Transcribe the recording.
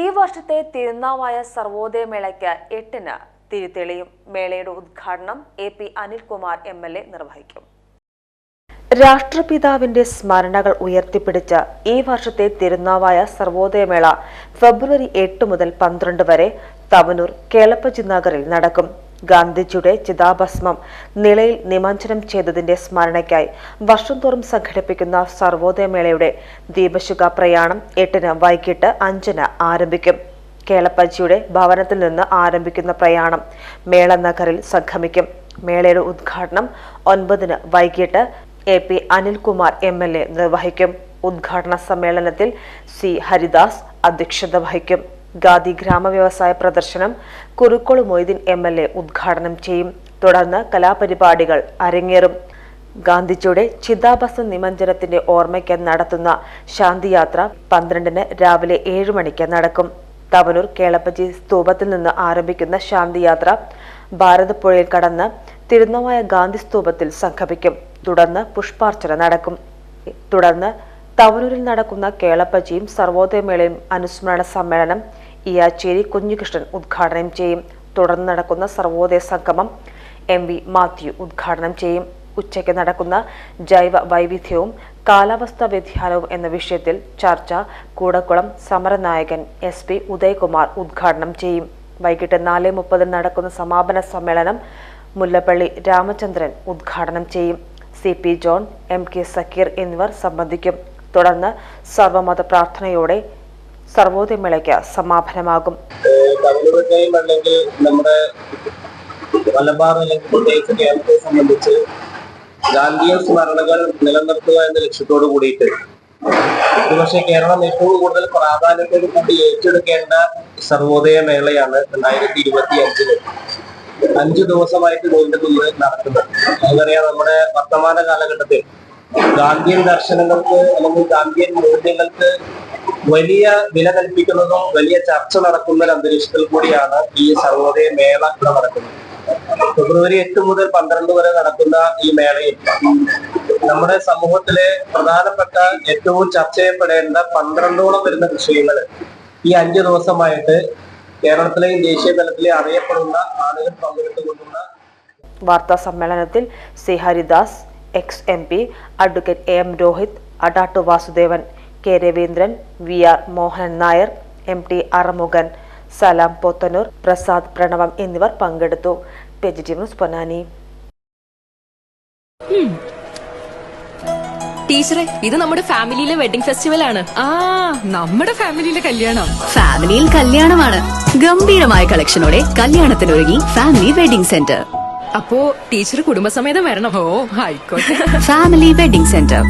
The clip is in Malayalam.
ഈ വർഷത്തെ തിരുനാവായ സർവോദയ മേളയ്ക്ക് എട്ടിന് തിരിതെളിയും മേളയുടെ ഉദ്ഘാടനം A P Anilkumar M L A നിർവഹിക്കും. രാഷ്ട്രപിതാവിന്റെ സ്മരണകൾ ഉയർത്തിപ്പിടിച്ച ഈ വർഷത്തെ തിരുനാവായ സർവോദയമേള ഫെബ്രുവരി എട്ട് മുതൽ പന്ത്രണ്ട് വരെ തവനൂർ കേളപ്പജി നഗറിൽ നടക്കും. ഗാന്ധിജിയുടെ ചിതാഭസ്മം നിലയിൽ നിമഞ്ജനം ചെയ്തതിന്റെ സ്മരണയ്ക്കായി വർഷം തോറും സംഘടിപ്പിക്കുന്ന സർവോദയമേളയുടെ ദീപശുക പ്രയാണം എട്ടിന് വൈകിട്ട് അഞ്ചിന് ആരംഭിക്കും. കേളപ്പജിയുടെ ഭവനത്തിൽ നിന്ന് ആരംഭിക്കുന്ന പ്രയാണം മേള നഗറിൽ സംഗമിക്കും. മേളയുടെ ഉദ്ഘാടനം ഒൻപതിന് വൈകിട്ട് A P Anilkumar M L A നിർവഹിക്കും. ഉദ്ഘാടന സമ്മേളനത്തിൽ സി ഹരിദാസ് അധ്യക്ഷത വഹിക്കും. ഗാദി ഗ്രാമവ്യവസായ പ്രദർശനം Kurukkol Moideen M L A ഉദ്ഘാടനം ചെയ്യും. തുടർന്ന് കലാപരിപാടികൾ അരങ്ങേറും. ഗാന്ധിജിയുടെ ചിതാഭസ്മ നിമഞ്ജനത്തിന്റെ ഓർമ്മയ്ക്ക് നടത്തുന്ന ശാന്തിയാത്ര പന്ത്രണ്ടിന് രാവിലെ ഏഴ് മണിക്ക് നടക്കും. തവനൂർ കേളപ്പജി സ്തൂപത്തിൽ നിന്ന് ആരംഭിക്കുന്ന ശാന്തിയാത്ര ഭാരതപ്പുഴയിൽ കടന്ന് തിരുനവായ ഗാന്ധി സ്തൂപത്തിൽ സംഗമിക്കും തുടർന്ന് പുഷ്പാർച്ചന നടക്കും. തുടർന്ന് തവനൂരിൽ നടക്കുന്ന കേളപ്പജിയും സർവോദയമേളയും അനുസ്മരണ സമ്മേളനം ഇയാച്ചേരി കുഞ്ഞികൃഷ്ണൻ ഉദ്ഘാടനം ചെയ്യും. തുടർന്ന് നടക്കുന്ന സർവോദയ സംഗമം എം വി മാത്യു ഉദ്ഘാടനം ചെയ്യും. ഉച്ചയ്ക്ക് നടക്കുന്ന ജൈവ വൈവിധ്യവും കാലാവസ്ഥാ വ്യതിയാനവും എന്ന വിഷയത്തിൽ ചർച്ച കൂടക്കുളം സമരനായകൻ എസ് പി ഉദയകുമാർ ഉദ്ഘാടനം ചെയ്യും. വൈകിട്ട് നാല് മുപ്പതിന് നടക്കുന്ന സമാപന സമ്മേളനം മുല്ലപ്പള്ളി രാമചന്ദ്രൻ ഉദ്ഘാടനം ചെയ്യും. C P John M K Zakir എന്നിവർ സംബന്ധിക്കും. തുടർന്ന് സർവമത പ്രാർത്ഥനയോടെ സർവോദയമേളയ്ക്ക് സമാപനമാകും. തമിഴ്നാട്ടിലെയും അല്ലെങ്കിൽ നമ്മുടെ മലബാർ അല്ലെങ്കിൽ സംബന്ധിച്ച് ഗാന്ധിയൻ സ്മരണകൾ നിലനിർത്തുക എന്ന ലക്ഷ്യത്തോട് കൂടിയിട്ട് ഒരുപക്ഷെ കേരളം ഏറ്റവും കൂടുതൽ പ്രാധാന്യത്തോടു കൂടി ഏറ്റെടുക്കേണ്ട സർവോദയ മേളയാണ് രണ്ടായിരത്തി ഇരുപത്തി അഞ്ചിൽ അഞ്ചു ദിവസമായിട്ട് നീണ്ടുനിന്ന് നടക്കുന്നത്. നമുക്കറിയാം നമ്മുടെ വർത്തമാന കാലഘട്ടത്തിൽ ഗാന്ധിയൻ ദർശനങ്ങൾക്ക് അല്ലെങ്കിൽ ഗാന്ധിയൻ മൂല്യങ്ങൾക്ക് വലിയ വില കൽപ്പിക്കുന്നതും വലിയ ചർച്ച നടക്കുന്ന ഒരു അന്തരീക്ഷത്തിൽ കൂടിയാണ് ഈ സർവോദയ മേള ഇവിടെ നടക്കുന്നത്. ഫെബ്രുവരി എട്ട് മുതൽ പന്ത്രണ്ട് വരെ നടക്കുന്ന ഈ മേളയിൽ നമ്മുടെ സമൂഹത്തിലെ പ്രധാനപ്പെട്ട ഏറ്റവും ചർച്ച ചെയ്യപ്പെടേണ്ട പന്ത്രണ്ടോളം വരുന്ന വിഷയങ്ങൾ ഈ അഞ്ചു ദിവസമായിട്ട് കേരളത്തിലെയും ദേശീയ തലത്തിലെയും അറിയപ്പെടുന്ന ആളുകൾ പങ്കെടുത്തുകൊണ്ടുള്ള വാർത്താ സമ്മേളനത്തിൽ C Haridas ex M P advocate A Rohit Adattu Vasudevan K Raveendran V R Mohan Nair M T Arumughan Salam Pothanur Prasad Pranavam എന്നിവർ പങ്കെടുത്തു. പെജിറ്റി ന്യൂസ് പൊന്നാനി. ടീച്ചറെ ഇത് നമ്മുടെ ഫാമിലിയിലെ വെഡിംഗ് ഫെസ്റ്റിവൽ ആണ് ആ നമ്മുടെ ഫാമിലിയിലെ കല്യാണം. ഫാമിലിയിൽ കല്യാണമാണ്. ഗംഭീരമായ കളക്ഷനോടെ കല്യാണത്തിനൊരുങ്ങി ഫാമിലി വെഡിംഗ് സെന്റർ. അപ്പോ ടീച്ചർ കുടുംബസമേതം വരണം. ഓ ആയിക്കോട്ടെ ഫാമിലി വെഡിംഗ് സെന്റർ.